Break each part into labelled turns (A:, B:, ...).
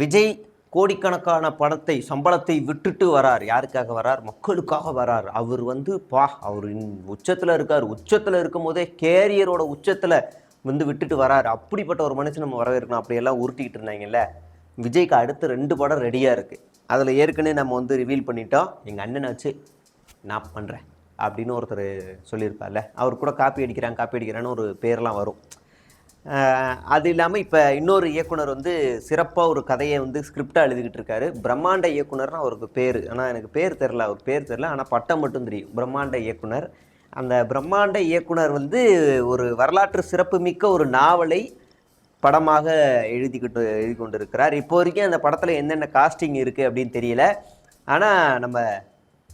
A: விஜய் கோடிக்கணக்கான படத்தை சம்பளத்தை விட்டுட்டு வரார். யாருக்காக வரார்? மக்களுக்காக வரார். அவர் வந்து பா அவர் உச்சத்தில் இருக்கார். உச்சத்தில் இருக்கும் போதே கேரியரோட உச்சத்தில் வந்து விட்டுட்டு வரார். அப்படிப்பட்ட ஒரு மனுஷன் நம்ம வரவேற்கணும். அப்படியெல்லாம் உருட்டிக்கிட்டு இருந்தாங்கல்ல. விஜய்க்கு அடுத்து ரெண்டு படம் ரெடியாக இருக்குது அதில் ஏற்கனவே நம்ம வந்து ரிவீல் பண்ணிட்டோம். எங்கள் அண்ணனை வச்சு நான் பண்ணுறேன் அப்படின்னு ஒருத்தர் சொல்லியிருப்பார்ல. அவர் கூட காப்பி அடிக்கிறான் காப்பி அடிக்கிறான்னு ஒரு பேர்லாம் வரும். அது இல்லாமல் இப்போ இன்னொரு இயக்குனர் வந்து சிறப்பாக ஒரு கதையை வந்து ஸ்கிரிப்டாக எழுதிக்கிட்டு இருக்காரு. பிரம்மாண்ட இயக்குனர்னு அவருக்கு பேர். ஆனால் எனக்கு பேர் தெரில அவர் பேர் தெரில ஆனால் பட்டம் மட்டும் தெரியும். பிரம்மாண்ட இயக்குனர். அந்த பிரம்மாண்ட இயக்குனர் வந்து ஒரு வரலாற்று சிறப்புமிக்க ஒரு நாவலை படமாக எழுதிக்கிட்டு எழுதி கொண்டு இருக்கிறார் இப்போ வரைக்கும் அந்த படத்தில் என்னென்ன காஸ்டிங் இருக்குது அப்படின்னு தெரியல. ஆனால் நம்ம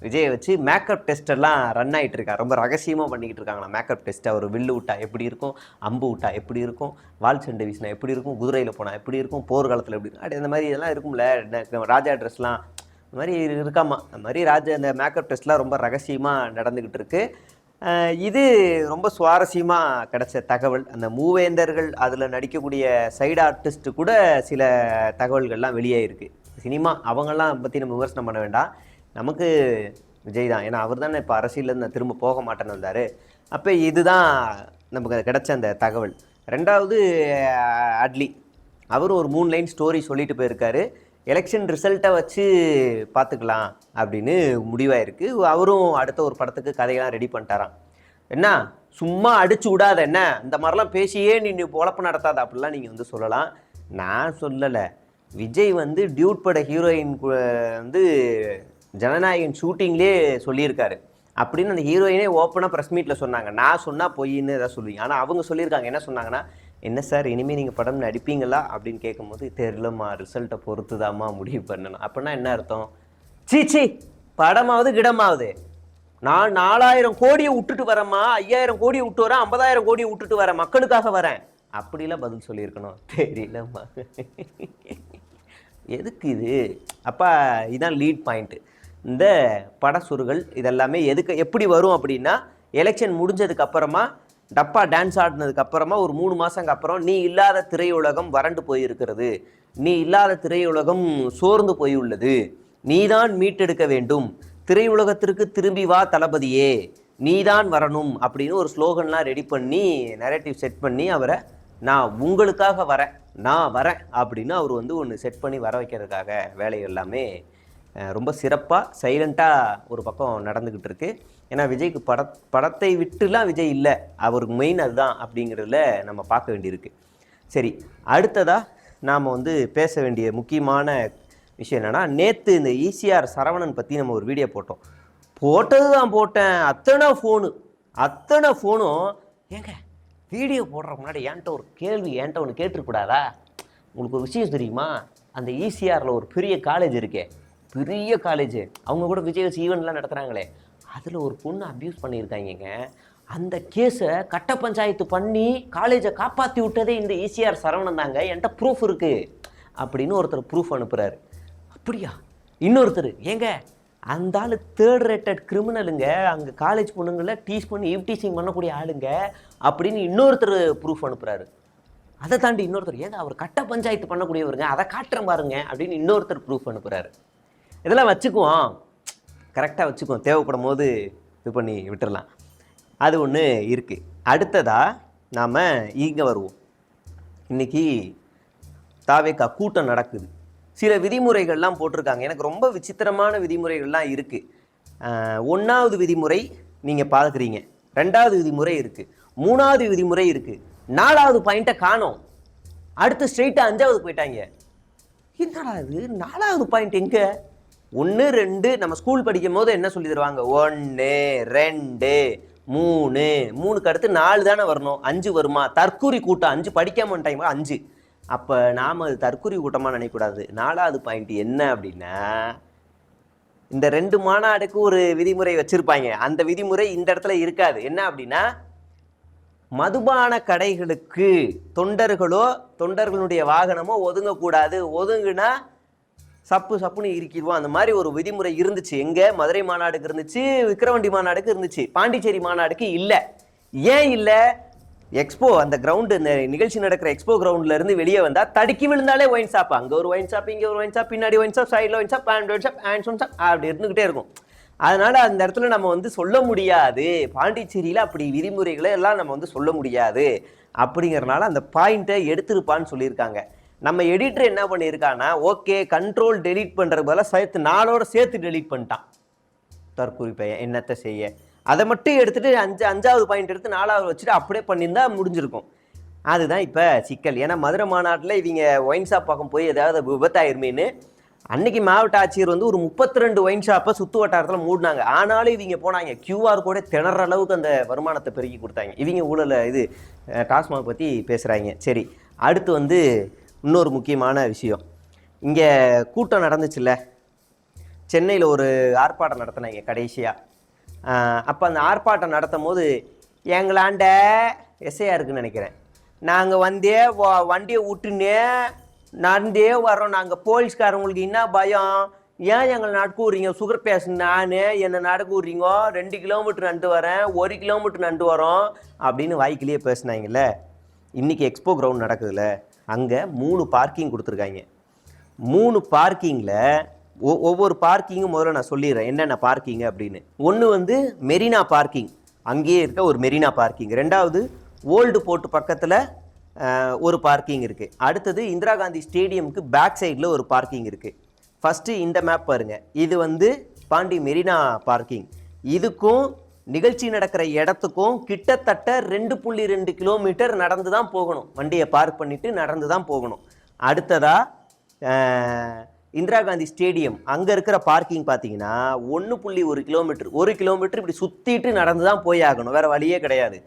A: விஜயை வச்சு மேக்கப் டெஸ்டெல்லாம் ரன் ஆயிட்டு இருக்கா? ரொம்ப ரகசியமாக பண்ணிக்கிட்டு இருக்காங்களா? மேக்கப் டெஸ்ட் அவர் வில்லு விட்டா எப்படி இருக்கும்? அம்பு விட்டா எப்படி இருக்கும்? வால் சண்டை வீசினா எப்படி இருக்கும்? குதிரையில் போனால் எப்படி இருக்கும்? போர்க்காலத்தில் எப்படி இருக்கும்? அப்படி இந்த மாதிரி இதெல்லாம் இருக்கும்ல. ராஜா ட்ரெஸ்லாம் இந்த மாதிரி இருக்காமா? அந்த மாதிரி ராஜா இந்த மேக்கப் டெஸ்ட்லாம் ரொம்ப ரகசியமாக நடந்துக்கிட்டு இருக்கு. இது ரொம்ப சுவாரஸ்யமாக கிடைச்ச தகவல். அந்த மூவேந்தர்கள் அதில் நடிக்கக்கூடிய சைடு ஆர்டிஸ்ட்டு கூட சில தகவல்கள்லாம் வெளியே இருக்குது சினிமா அவங்கெல்லாம் பற்றி நம்ம விமர்சனம் பண்ண வேண்டாம். நமக்கு விஜய் தான். ஏன்னா அவர் தானே இப்போ அரசியலேருந்து நான் திரும்ப போக மாட்டேன்னு வந்தார். அப்போ இதுதான் நமக்கு கிடைச்ச அந்த தகவல். ரெண்டாவது அட்லி. அவரும் ஒரு மூணு லைன் ஸ்டோரி சொல்லிட்டு போயிருக்காரு. எலெக்ஷன் ரிசல்ட்டை வச்சு பார்த்துக்கலாம் அப்படின்னு முடிவாயிருக்கு. அவரும் அடுத்த ஒரு படத்துக்கு கதையெல்லாம் ரெடி பண்ணிட்டாராம். என்ன? சும்மா அடிச்சு விடாத என்ன? இந்த மாதிரிலாம் பேசியே நீ நீ பொழப்பு நடத்தாத. அப்படிலாம் நீங்கள் வந்து சொல்லலாம். நான் சொல்லலை. விஜய் வந்து டியூட் பட ஹீரோயின் வந்து ஜனநாயகன் ஷூட்டிங்லேயே சொல்லியிருக்காரு. அப்படின்னு அந்த ஹீரோயினே ஓப்பனாக ப்ரெஸ் மீட்டில் சொன்னாங்க. நான் சொன்னால் பொய்ன்னு ஏதாவது சொல்லுவீங்க. ஆனால் அவங்க சொல்லியிருக்காங்க. என்ன சொன்னாங்கன்னா என்ன சார் இனிமேல் நீங்கள் படம் நடிப்பீங்களா? அப்படின்னு கேட்கும்போது தெரியலம்மா. ரிசல்ட்டை பொறுத்து தாம்மா முடிவு பண்ணணும். அப்படின்னா என்ன அர்த்தம்? சீச்சி படமாவது கிடமாவது. நான் நாலாயிரம் கோடியை விட்டுட்டு வரேம்மா. ஐயாயிரம் கோடியை விட்டு வரேன். ஐம்பதாயிரம் கோடியை விட்டுட்டு வரேன். மக்களுக்காக வரேன். அப்படிலாம் பதில் சொல்லியிருக்கணும். தெரியலம்மா. எதுக்கு இது? அப்பா இதுதான் லீட் பாயிண்ட்டு இந்த படசுருகள் இதெல்லாமே எதுக்கு எப்படி வரும் அப்படின்னா எலெக்ஷன் முடிஞ்சதுக்கு அப்புறமா டப்பா டான்ஸ் ஆடினதுக்கு அப்புறமா ஒரு மூணு மாதங்க அப்புறம் நீ இல்லாத திரையுலகம் வறண்டு போயிருக்கிறது. நீ இல்லாத திரையுலகம் சோர்ந்து போயுள்ளது. நீதான் மீட்டெடுக்க வேண்டும். திரையுலகத்திற்கு திரும்பி வா தளபதியே. நீதான் வரணும் அப்படின்னு ஒரு ஸ்லோகன்லாம் ரெடி பண்ணி நரேட்டிவ் செட் பண்ணி அவரை நான் உங்களுக்காக வரேன் நான் வரேன் அப்படின்னு அவர் வந்து ஒன்று செட் பண்ணி வர வைக்கிறதுக்காக வேலை எல்லாமே ரொம்ப சிறப்பாக சைலண்ட்டாக ஒரு பக்கம் நடந்துக்கிட்டு இருக்குது ஏன்னா விஜய்க்கு பட படத்தை விட்டுலாம் விஜய் இல்லை. அவருக்கு மெயின் அதுதான் அப்படிங்கிறதுல நம்ம பார்க்க வேண்டியிருக்கு. சரி அடுத்ததாக நாம் வந்து பேச வேண்டிய முக்கியமான விஷயம் என்னென்னா நேற்று இந்த ஈசிஆர் சரவணன் பற்றி நம்ம ஒரு வீடியோ போட்டோம். போட்டது தான் போட்டேன். அத்தனை ஃபோனு அத்தனை ஃபோனும் ஏங்க வீடியோ போடுற முன்னாடி என்கிட்ட ஒரு கேள்வி என்கிட்ட ஒன்று கேட்டுருக்கூடாதா உங்களுக்கு ஒரு விஷயம் தெரியுமா? அந்த ஈசிஆரில் ஒரு பெரிய காலேஜ் இருக்கே. பெரிய காலேஜ் அவங்க கூட விஜய் வச்சு ஈவெண்ட்லாம் நடத்துகிறாங்களே அதில் ஒரு பொண்ணு அப்யூஸ் பண்ணியிருக்காங்க அந்த கேஸை கட்ட பஞ்சாயத்து பண்ணி காலேஜை காப்பாற்றி விட்டதே இந்த ஈசிஆர் சரவணன் தாங்க. என்கிட்ட ப்ரூஃப் இருக்குது அப்படின்னு ஒருத்தர் ப்ரூஃப் அனுப்புகிறாரு அப்படியா? இன்னொருத்தர் ஏங்க அந்த ஆள் தேர்ட் ரேட்டட் கிரிமினலுங்க அங்கே காலேஜ் பொண்ணுங்களை டீஸ் பண்ணி ஈவ்டீசிங் பண்ணக்கூடிய ஆளுங்க. அப்படின்னு இன்னொருத்தர் ப்ரூஃப் அனுப்புகிறாரு அதை தாண்டி இன்னொருத்தர் ஏங்க அவர் கட்ட பஞ்சாயத்து பண்ணக்கூடியவருங்க. அதை காட்டுற பாருங்க. அப்படின்னு இன்னொருத்தர் ப்ரூஃப் அனுப்புகிறாரு இதெல்லாம் வச்சுக்குவோம். கரெக்டாக வச்சுக்குவோம். தேவைப்படும் போது இது பண்ணி விட்டுறலாம். அது ஒன்று இருக்குது அடுத்ததாக நாம் இங்கே வருவோம். இன்றைக்கி தாவேக்கா கூட்டம் நடக்குது. சில விதிமுறைகள்லாம் போட்டிருக்காங்க. எனக்கு ரொம்ப விசித்திரமான விதிமுறைகள்லாம் இருக்குது ஒன்றாவது விதிமுறை நீங்கள் பார்க்குறீங்க. ரெண்டாவது விதிமுறை இருக்குது மூணாவது விதிமுறை இருக்குது நாலாவது பாயிண்ட்டை காணோம். அடுத்து ஸ்ட்ரெயிட்டாக அஞ்சாவது போயிட்டாங்க. என்னடா இது? நாலாவது பாயிண்ட் எங்கே? ஒன்று ரெண்டு நம்ம ஸ்கூல் படிக்கும் போது என்ன சொல்லி தருவாங்க? ஒன்று ரெண்டு மூணு. மூணுக்கு அடுத்து நாலு தானே வரணும். அஞ்சு வருமா? தற்கூரி கூட்டம். அஞ்சு படிக்காம டைம் அஞ்சு. அப்போ நாம் அது தற்கூரி கூட்டமாக நினைக்கக்கூடாது. நாலாவது பாயிண்ட் என்ன அப்படின்னா இந்த ரெண்டு மாநாடுக்கு ஒரு விதிமுறை வச்சுருப்பாங்க. அந்த விதிமுறை இந்த இடத்துல இருக்காது. என்ன அப்படின்னா மதுபான கடைகளுக்கு தொண்டர்களோ தொண்டர்களுடைய வாகனமோ ஒதுங்கக்கூடாது. ஒதுங்குனா சப்பு சப்புன்னு இருக்கிடுவோம் அந்த மாதிரி ஒரு விதிமுறை இருந்துச்சு. எங்க? மதுரை மாநாடுக்கு இருந்துச்சு விக்ரவண்டி மாநாடுக்கு இருந்துச்சு. பாண்டிச்சேரி மாநாடுக்கு இல்லை. ஏன் இல்லை? எக்ஸ்போ அந்த கிரவுண்டு இந்த நிகழ்ச்சி நடக்கிற எக்ஸ்போ கிரவுண்ட்ல இருந்து வெளியே வந்தா தடுக்கி விழுந்தாலே ஒயின் ஷாப் அங்க ஒரு ஒயின் ஷாப் இங்க ஒரு ஒயின் ஷாப் பின்னாடி ஒயின் ஷாப் சைடில் wine shop hand wine shop hands one shop அப்படி இருந்துகிட்டே இருக்கும். அதனால அந்த இடத்துல நம்ம வந்து சொல்ல முடியாது. பாண்டிச்சேரியில அப்படி விதிமுறைகளை எல்லாம் நம்ம வந்து சொல்ல முடியாது. அப்படிங்கிறனால அந்த பாயிண்ட்டை எடுத்திருப்பான்னு சொல்லியிருக்காங்க. நம்ம எடிட்டர் என்ன பண்ணியிருக்கான்னா ஓகே கண்ட்ரோல் டெலீட் பண்ணுறது பதிலாக சேர்த்து நாளோட சேர்த்து டெலீட் பண்ணிட்டான். தற்கொலை பையன் என்னத்தை செய்ய? அதை மட்டும் எடுத்துட்டு அஞ்சு அஞ்சாவது பாயிண்ட் எடுத்து நாலாவது வச்சுட்டு அப்படியே பண்ணியிருந்தா முடிஞ்சிருக்கும். அதுதான் இப்போ சிக்கல். ஏன்னா மதுரை மாநாட்டில் இவங்க ஒயின் ஷாப் பக்கம் போய் ஏதாவது விபத்தாயிருமேன்னு அன்னைக்கு மாவட்ட ஆட்சியர் வந்து ஒரு முப்பத்தி ரெண்டு ஒயின் ஷாப்பை சுற்று வட்டாரத்தில் மூடினாங்க. ஆனாலும் இவங்க போனாங்க. கியூஆர் கூட திணற அளவுக்கு அந்த வருமானத்தை பெருக்கி கொடுத்தாங்க. இவங்க ஊழலை இது டாஸ்மாக் பற்றி பேசுகிறாங்க சரி அடுத்து வந்து இன்னொரு முக்கியமான விஷயம். இங்கே கூட்டம் நடந்துச்சுல்ல? சென்னையில் ஒரு ஆர்ப்பாட்டம் நடத்தினாங்க கடைசியாக அப்போ அந்த ஆர்ப்பாட்டம் நடத்தும் போது எங்களாண்ட எஸ்ஐயா இருக்குன்னு நினைக்கிறேன். நாங்கள் வந்தே வண்டியை விட்டுனே நடந்தே வரோம் நாங்கள் போலீஸ்காரங்களுக்கு என்ன பயம்? ஏன் எங்களை நடக்க விட்றீங்க சுகர் பேஷண்ட் நான். என்னை நடக்க விட்றீங்க ரெண்டு கிலோமீட்டர் நண்டு வரேன். ஒரு கிலோமீட்டர் நண்டு வரோம். அப்படின்னு வாய்க்கிலேயே பேசினாங்கல்ல. இன்றைக்கி எக்ஸ்போ கிரவுண்ட் நடக்குதுல்ல. அங்கே மூணு பார்க்கிங் கொடுத்துருக்காங்க. மூணு பார்க்கிங்கில் ஒவ்வொரு பார்க்கிங்கும் முதல்ல நான் சொல்லிடுறேன். என்னென்ன பார்க்கிங் அப்படின்னு. ஒன்று வந்து மெரினா பார்க்கிங் அங்கேயே இருக்க ஒரு மெரினா பார்க்கிங் ரெண்டாவது ஓல்டு போர்ட் பக்கத்தில் ஒரு பார்க்கிங் இருக்குது அடுத்தது இந்திரா காந்தி ஸ்டேடியமுக்கு பேக் சைடில் ஒரு பார்க்கிங் இருக்குது ஃபஸ்ட்டு இந்த மேப் பாருங்கள் இது வந்து பாண்டி மெரினா பார்க்கிங் இதுக்கும் நிகழ்ச்சி நடக்கிற இடத்துக்கும் கிட்டத்தட்ட ரெண்டு புள்ளி ரெண்டு கிலோமீட்டர் நடந்து தான் போகணும். வண்டியை பார்க் பண்ணிவிட்டு நடந்து தான் போகணும் அடுத்ததாக இந்திரா காந்தி ஸ்டேடியம். அங்கே இருக்கிற பார்க்கிங் பார்த்தீங்கன்னா ஒன்று புள்ளி ஒரு கிலோமீட்டர் ஒரு கிலோமீட்டர் இப்படி சுற்றிட்டு நடந்து தான் போய் ஆகணும். வேறு வழியே கிடையாது.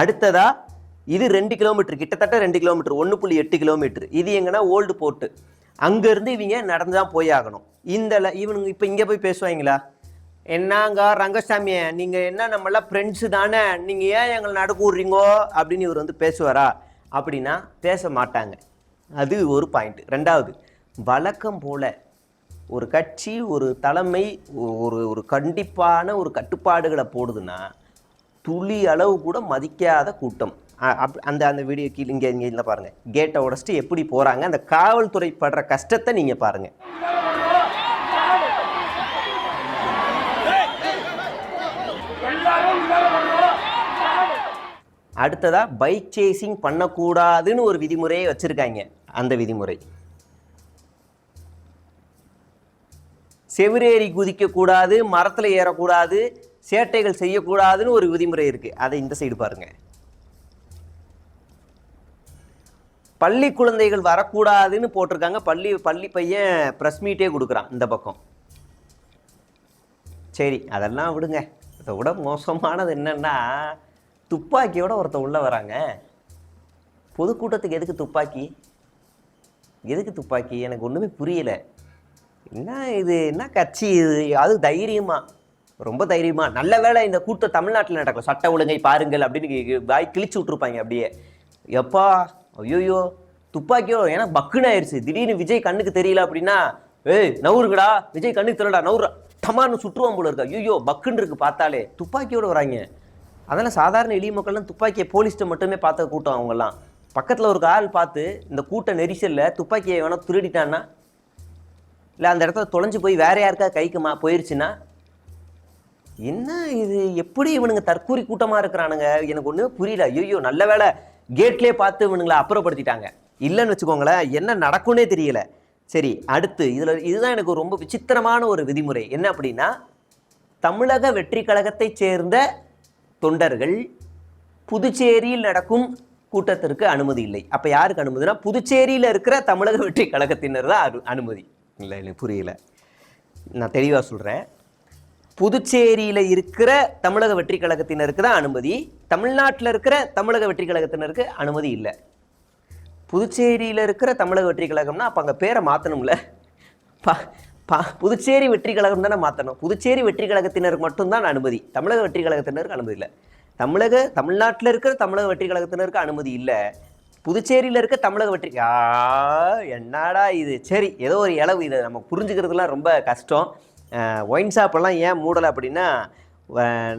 A: அடுத்ததாக இது ரெண்டு கிலோமீட்டர் கிட்டத்தட்ட ரெண்டு கிலோமீட்டர் ஒன்று புள்ளி எட்டு கிலோமீட்டர் இது எங்கன்னா ஓல்டு போர்ட்டு அங்கேருந்து இவங்க நடந்து தான் போய் ஆகணும். இந்த இவனுங்க இப்போ இங்கே போய் பேசுவாங்களா? என்னங்க ரங்கசாமி நீங்கள் என்ன நம்மளாம் ஃப்ரெண்ட்ஸு தானே? நீங்கள் ஏன் எங்களை நடக்க விட்றீங்கோ அப்படின்னு இவர் வந்து பேசுவாரா? அப்படின்னா பேச மாட்டாங்க. அது ஒரு பாயிண்ட் ரெண்டாவது வழக்கம் போல ஒரு கட்சி ஒரு தலைமை ஒரு ஒரு கண்டிப்பான ஒரு கட்டுப்பாடுகளை போடுதுன்னா துளி அளவு கூட மதிக்காத கூட்டம். அப்- அந்த அந்த வீடியோ கீழே இங்கே இங்கே இல்லை பாருங்கள் கேட்டை உடச்சிட்டு எப்படி போகிறாங்க அந்த காவல்துறை படுற கஷ்டத்தை நீங்கள் பாருங்கள் அடுத்ததா பைக் சேசிங் பண்ணக்கூடாதுன்னு ஒரு விதிமுறையை வச்சுருக்காங்க. அந்த விதிமுறை. செவிரேறி குதிக்கக்கூடாது மரத்தில் ஏறக்கூடாது சேட்டைகள் செய்யக்கூடாதுன்னு ஒரு விதிமுறை இருக்குது அதை இந்த சைடு பாருங்கள் பள்ளி குழந்தைகள் வரக்கூடாதுன்னு போட்டிருக்காங்க. பள்ளி பள்ளி பையன் ப்ரெஸ் மீட்டே கொடுக்குறான் இந்த பக்கம். சரி அதெல்லாம் விடுங்க. இதை விட மோசமானது என்னென்னா துப்பாக்கியோட ஒருத்தன் உள்ளே வராங்க. பொதுக்கூட்டத்துக்கு எதுக்கு துப்பாக்கி? எதுக்கு துப்பாக்கி? எனக்கு ஒன்றுமே புரியல. என்ன இது? என்ன கட்சி இது? அது தைரியமா? ரொம்ப தைரியமா? நல்ல வேளை இந்த கூட்டம் தமிழ்நாட்டில் நடக்கல. சட்ட ஒழுங்கை பாருங்கள் அப்படின்னு வாய் கிழிச்சு விட்ருப்பாங்க அப்படியே. எப்பா? ஐயோயோ. துப்பாக்கியோ ஏன்னா பக்குன்னு ஆயிடுச்சு திடீர்னு விஜய் கண்ணுக்கு தெரியல அப்படின்னா ஏய் நவுருங்கடா விஜய் கண்ணுக்கு தெரியலடா. நவுறா டமான்னு சுற்றுவான் போல இருக்கா. ஐயோ பக்குன்னு இருக்கு பார்த்தாலே. துப்பாக்கியோட வராங்க. அதெல்லாம் சாதாரண எளிய மக்கள்லாம் துப்பாக்கியை போலீஸ்ட்டை மட்டுமே பார்த்த கூட்டம் அவங்கெல்லாம். பக்கத்தில் ஒரு ஆள் பார்த்து இந்த கூட்ட நெரிசலில் துப்பாக்கியை வேணால் திருடிட்டான்னா இல்லை அந்த இடத்துல தொலைஞ்சு போய் வேற யாருக்கா கைக்கு மா போயிருச்சுன்னா என்ன இது? எப்படி இவனுங்க தற்கூரி கூட்டமாக இருக்கிறானுங்க? எனக்கு ஒன்றுமே புரியல. ஐயோ நல்ல வேளை கேட்லேயே பார்த்து இவனுங்களை அப்புறப்படுத்திட்டாங்க. இல்லைன்னு வச்சுக்கோங்களேன் என்ன நடக்கும்னே தெரியல. சரி அடுத்து இதில் இதுதான் எனக்கு ரொம்ப விசித்திரமான ஒரு விதிமுறை. என்ன அப்படின்னா தமிழக வெற்றி கழகத்தைச் சேர்ந்த தொண்டர்கள் புதுச்சேரியில் நடக்கும் கூட்டத்திற்கு அனுமதி இல்லை. அப்போ யாருக்கு அனுமதினா புதுச்சேரியில் இருக்கிற தமிழக வெற்றி கழகத்தினர் தான் அனு- அனுமதி. இல்லை எனக்கு புரியல. நான் தெளிவாக சொல்கிறேன் புதுச்சேரியில் இருக்கிற தமிழக வெற்றி கழகத்தினருக்கு தான் அனுமதி. தமிழ்நாட்டில் இருக்கிற தமிழக வெற்றி கழகத்தினருக்கு அனுமதி இல்லை. புதுச்சேரியில் இருக்கிற தமிழக வெற்றி கழகம்னா அப்போ அங்கே பேரை மாற்றணும்ல பா பா புதுச்சேரி வெற்றி கழகம் தானே மாற்றணும் புதுச்சேரி வெற்றி கழகத்தினருக்கு மட்டும்தான் அனுமதி. தமிழக வெற்றி கழகத்தினருக்கு அனுமதி இல்லை. தமிழக தமிழ்நாட்டில் இருக்கிற தமிழக வெற்றி கழகத்தினருக்கு அனுமதி இல்லை. புதுச்சேரியில் இருக்க தமிழக வெற்றி ஆ என்னடா இது? சரி ஏதோ ஒரு இளவு இதை நம்ம புரிஞ்சுக்கிறதுலாம் ரொம்ப கஷ்டம். ஒயின் ஷாப்பெல்லாம் ஏன் மூடலை அப்படின்னா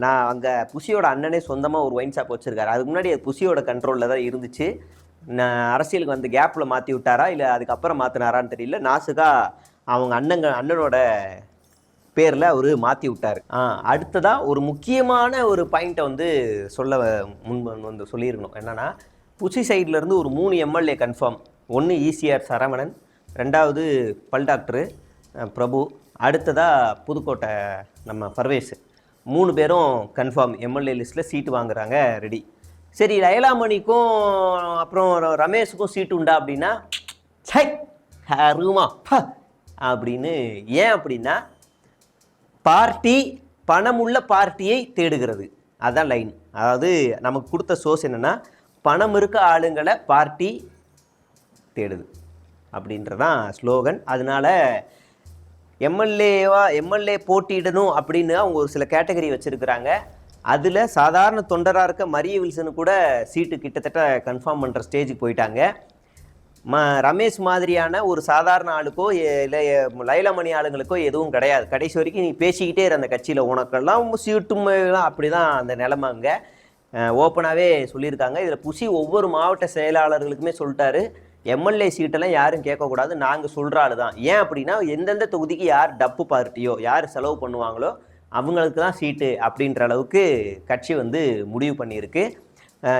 A: நான் அங்கே புசியோட அண்ணனே சொந்தமாக ஒரு ஒயின் ஷாப் வச்சுருக்காரு. அதுக்கு முன்னாடி அது புசியோட கண்ட்ரோலில் தான் இருந்துச்சு. நான் அரசியலுக்கு வந்து கேப்பில் மாற்றி விட்டாரா? இல்லை அதுக்கப்புறம் மாற்றினாரான்னு தெரியல. நாசுகா அவங்க அண்ணங்க அண்ணனோட பேரில் அவர் மாற்றி விட்டார். ஆ அடுத்ததாக ஒரு முக்கியமான ஒரு பாயிண்ட்டை வந்து சொல்ல முன் வந்து சொல்லியிருக்கணும். என்னென்னா புசி சைட்லேருந்து ஒரு மூணு எம்எல்ஏ கன்ஃபார்ம் ஒன்று ஈசிஆர் சரவணன் ரெண்டாவது பல் டாக்டரு பிரபு அடுத்ததாக புதுக்கோட்டை நம்ம பர்வேஸ் மூணு பேரும் கன்ஃபார்ம் எம்எல்ஏ லிஸ்ட்டில் சீட்டு வாங்குறாங்க ரெடி சரி லயலாமணிக்கும் அப்புறம் ர- ரமேஷுக்கும் சீட்டு உண்டா அப்படின்னா சை ரூமா அப்படின்னு. ஏன் அப்படின்னா பார்ட்டி பணமுள்ள பார்ட்டியை தேடுகிறது. அதுதான் லைன் அதாவது நமக்கு கொடுத்த சோர்ஸ் என்னென்னா பணம் இருக்க ஆளுங்களை பார்ட்டி தேடுது. அப்படின்றதான் ஸ்லோகன் அதனால எம்எல்ஏவா எம்எல்ஏ போட்டியிடணும் அப்படின்னு அவங்க ஒரு சில கேட்டகரி வச்சுருக்கிறாங்க. அதில் சாதாரண தொண்டராக இருக்க மரிய வில்சனு கூட சீட்டு கிட்டத்தட்ட கன்ஃபார்ம் பண்ணுற ஸ்டேஜுக்கு போயிட்டாங்க. ம ரமேஷ் மாதிரியான ஒரு சாதாரண ஆளுக்கோ இல்லை லைலமணி ஆளுங்களுக்கோ எதுவும் கிடையாது. கடைசி வரைக்கும் நீ பேசிக்கிட்டே இருந்த கட்சியில். உனக்கெல்லாம் சீட்டும் அப்படி தான் அந்த நிலமை அங்கே. ஓப்பனாகவே சொல்லியிருக்காங்க. இதில் புசி ஒவ்வொரு மாவட்ட செயலாளர்களுக்குமே சொல்லிட்டாரு. எம்எல்ஏ சீட்டெல்லாம் யாரும் கேட்கக்கூடாது. நாங்கள் சொல்கிற ஆளு தான் ஏன் அப்படின்னா எந்தெந்த தொகுதிக்கு யார் டப்பு பார்ட்டியோ யார் செலவு பண்ணுவாங்களோ அவங்களுக்கு தான் சீட்டு அப்படின்ற அளவுக்கு கட்சி வந்து முடிவு பண்ணியிருக்கு.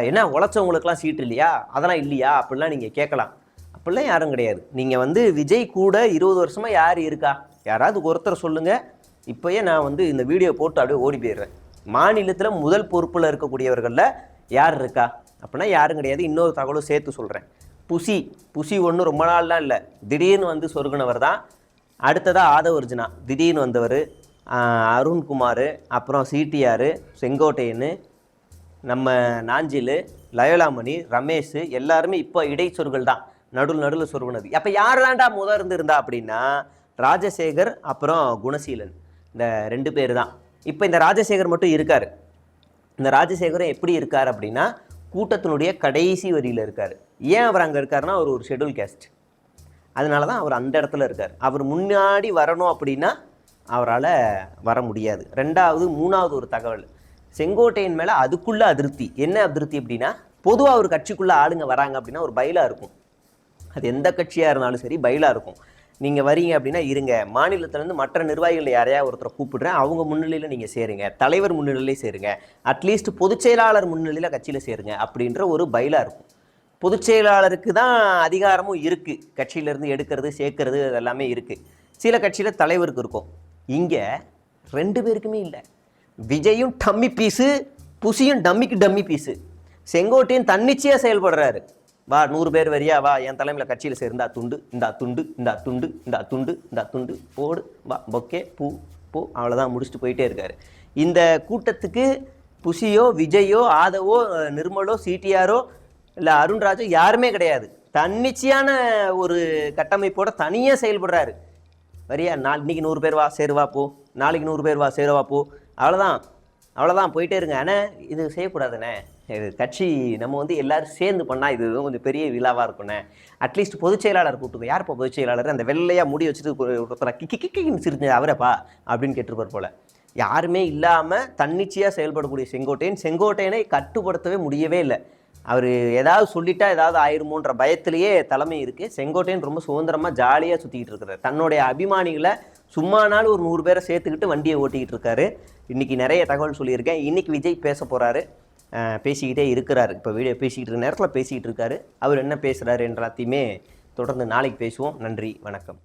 A: என்ன உழைச்சவங்களுக்குலாம் சீட்டு இல்லையா? அதெல்லாம் இல்லையா? அப்படிலாம் நீங்கள் கேட்கலாம். அப்படிலாம் யாரும் கிடையாது. நீங்கள் வந்து விஜய் கூட இருபது வருஷமாக யார் இருக்கா? யாராவது ஒருத்தர் சொல்லுங்கள் இப்போயே நான் வந்து இந்த வீடியோ போட்டு அப்படியே ஓடி போயிடுறேன். மாநிலத்தில் முதல் பொறுப்பில் இருக்கக்கூடியவர்களில் யார் இருக்கா? அப்படின்னா யாரும் கிடையாது. இன்னொரு தகவலும் சேர்த்து சொல்கிறேன் புசி புசி ஒன்றும் ரொம்ப நாள்லாம் இல்லை. திடீர்னு வந்து சொருகுனவர் தான். அடுத்ததாக ஆதவர்ஜுனா. திடீர்னு வந்தவர் அருண்குமார் அப்புறம் சிடிஆர் செங்கோட்டையன் நம்ம நாஞ்சில் லயோலாமணி ரமேஷ் எல்லாருமே இப்போ இடைச்சொற்கள் தான். நடுவில் நடுவில் சொருகுனது அப்போ யார் தான்டா முத இருந்திருந்தா அப்படின்னா ராஜசேகர் அப்புறம் குணசீலன். இந்த ரெண்டு பேர் தான் இப்போ இந்த ராஜசேகர் மட்டும் இருக்கார். இந்த ராஜசேகரம் எப்படி இருக்கார் அப்படின்னா கூட்டத்தினுடைய கடைசி வரியில் இருக்கார். ஏன் அவர் அங்கே இருக்காருன்னா அவர் ஒரு ஷெட்யூல் கேஸ்ட் அதனால தான் அவர் அந்த இடத்துல இருக்கார். அவர் முன்னாடி வரணும் அப்படின்னா அவரால் வர முடியாது. ரெண்டாவது மூணாவது ஒரு தகவல். செங்கோட்டையின் மேலே அதுக்குள்ளே அதிருப்தி. என்ன அதிருப்தி அப்படின்னா பொதுவாக ஒரு கட்சிக்குள்ளே ஆளுங்க வராங்க அப்படின்னா ஒரு பயிலாக இருக்கும். அது எந்த கட்சியாக இருந்தாலும் சரி பயிலாக இருக்கும். நீங்கள் வரீங்க அப்படின்னா இருங்க. மாநிலத்திலேருந்து மற்ற நிர்வாகிகள் யாரையா ஒருத்தரை கூப்பிடுறேன். அவங்க முன்னிலையில் நீங்கள் சேருங்க. தலைவர் முன்னிலையில் சேருங்க. அட்லீஸ்ட் பொதுச் செயலாளர் முன்னிலையில் கட்சியில் சேருங்க அப்படின்ற ஒரு பயிலாக இருக்கும். பொதுச் செயலாளருக்கு தான் அதிகாரமும் இருக்குது கட்சியிலேருந்து எடுக்கிறது சேர்க்கறது அது எல்லாமே இருக்குது சில கட்சியில் தலைவருக்கு இருக்கும். இங்கே ரெண்டு பேருக்குமே இல்லை. விஜயும் டம்மி பீஸு புசியும் டம்மிக்கு டம்மி பீஸு. செங்கோட்டையும் தன்னிச்சையாக செயல்படுறாரு. வா நூறு பேர் வரியா? வா என் தலைமையில் கட்சியில் சேர்ந்தா துண்டு இந்தா துண்டு இந்தா துண்டு இந்தா துண்டு இந்தா துண்டு. போடு வா பொக்கே பூ பூ அவ்வளோதான் முடிச்சுட்டு போயிட்டே இருக்காரு. இந்த கூட்டத்துக்கு புஷியோ விஜயோ ஆதவோ நிர்மலோ சிடிஆரோ இல்லை அருண்ராஜோ யாருமே கிடையாது. தன்னிச்சையான ஒரு கட்டமைப்போட தனியாக செயல்படுறாரு. வரியா? நாள் இன்னைக்கு நூறு பேர் வா சேருவா போ. நாளைக்கு நூறு பேர் வா சேருவா போ. அவ்வளோதான் அவ்வளோதான் போயிட்டே இருங்க. அண்ணே இது செய்யக்கூடாதுண்ணே. கட்சி நம்ம வந்து எல்லாரும் சேர்ந்து பண்ணால் இது கொஞ்சம் பெரிய விழாவாக இருக்குண்ணே அட்லீஸ்ட் பொதுச் செயலாளர் யார் இப்போ பொதுச் செயலாளர்? அந்த வெள்ளையாக முடி வச்சுட்டு ஒரு- கிக்கி கிக்கின்னு சிரிஞ்சது அவரப்பா அப்படின்னு கேட்டிருப்பார் போல. யாருமே இல்லாமல் தன்னிச்சையாக செயல்படக்கூடிய செங்கோட்டையன் செங்கோட்டையனை கட்டுப்படுத்தவே முடியவே இல்லை. அவர் ஏதாவது சொல்லிட்டா ஏதாவது ஆயிருமோன்ற பயத்திலேயே தலைமை இருக்குது செங்கோட்டையன் ரொம்ப சுதந்திரமாக ஜாலியாக சுற்றிக்கிட்டு இருக்கிறார் தன்னுடைய அபிமானிகளை சும்மானாலும் ஒரு நூறு பேரை சேர்த்துக்கிட்டு வண்டியை ஓட்டிக்கிட்டு இருக்காரு. இன்னைக்கு நிறைய தகவல் சொல்லியிருக்கேன். இன்னைக்கு விஜய் பேச போகிறாரு பேசிக்கிட்டே இருக்கிறாரு. இப்போ வீடியோ பேசிக்கிட்டு இருக்க நேரத்தில் பேசிக்கிட்டு இருக்காரு. அவர் என்ன பேசுகிறாரு எல்லாத்தையுமே தொடர்ந்து நாளைக்கு பேசுவோம். நன்றி. வணக்கம்.